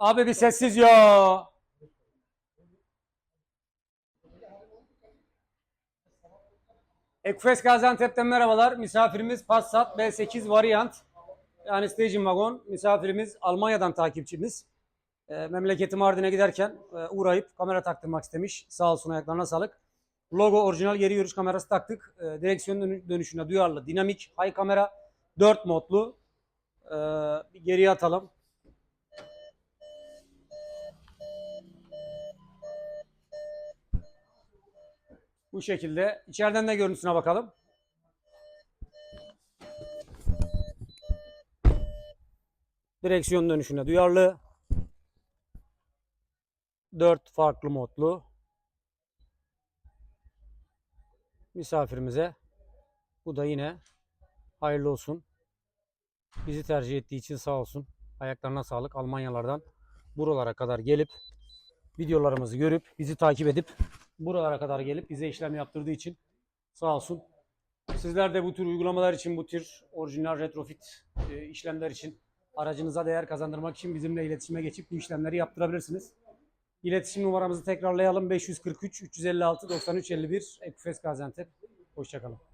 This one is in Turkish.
Abi bir sessiz ya. Ekfes Gaziantep'ten merhabalar. Misafirimiz Passat B8 Variant. Yani station wagon. Misafirimiz Almanya'dan takipçimiz. E, memleketi Mardin'e giderken e, uğrayıp kamera taktırmak istemiş. Sağ olsun ayaklarına sağlık. Logo orijinal geri görüş kamerası taktık. E, direksiyon dönü- dönüşüne duyarlı. Dinamik, high kamera. 4 modlu. E, bir geriye atalım. Bu şekilde. İçeriden de görüntüsüne bakalım. Direksiyon dönüşüne duyarlı. 4 farklı modlu. Misafirimize bu da yine hayırlı olsun. Bizi tercih ettiği için sağ olsun. Ayaklarına sağlık. Almanyalardan buralara kadar gelip videolarımızı görüp bizi takip edip buralara kadar gelip bize işlem yaptırdığı için sağ olsun. Sizler de bu tür uygulamalar için, bu tür orijinal retrofit e, işlemler için aracınıza değer kazandırmak için bizimle iletişime geçip bu işlemleri yaptırabilirsiniz. İletişim numaramızı tekrarlayalım. 543 356 93 51 Ekufes Gaziantep. Hoşçakalın.